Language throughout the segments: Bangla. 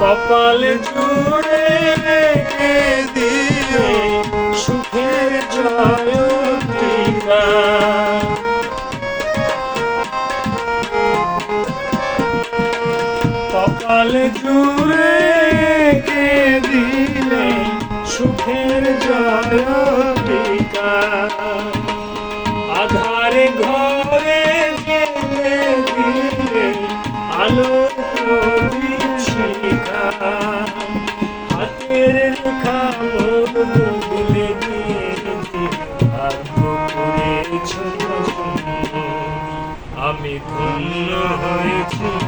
কপাল জুড়ে দিয়ে সুখের জয় টিকা কপাল জুড়ে রেখে দিলে সুখের জয় হাতের রেখা মোর বদলে দিয়েছে ভাগ্য করেছ আমি ধন্য হয়েছি।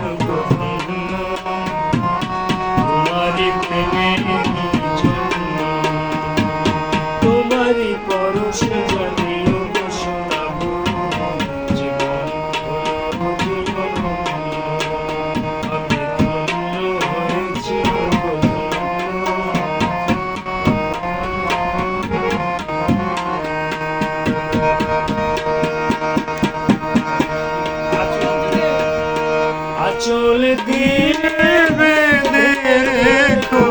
দিলে বেঁধে রেখো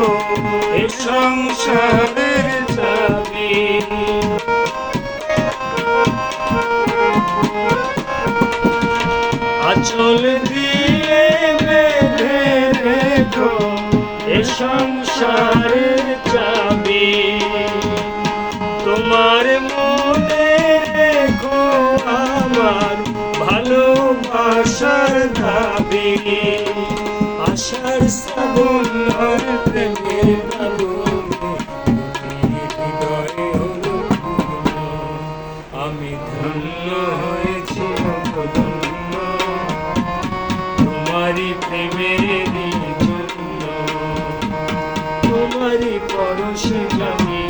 এ সংসারের চাবি। আচল দিলে বেঁধে রেখো এ সংসারের চাবি। তোমার মনে রেখো আমার ভালোবাসার দাবি। আশার সাগুন প্রেমের বাগুন আমি ধন্য হয়েছি ধন্য তোমারি প্রেমের জন্য। তোমারি পরশে জানি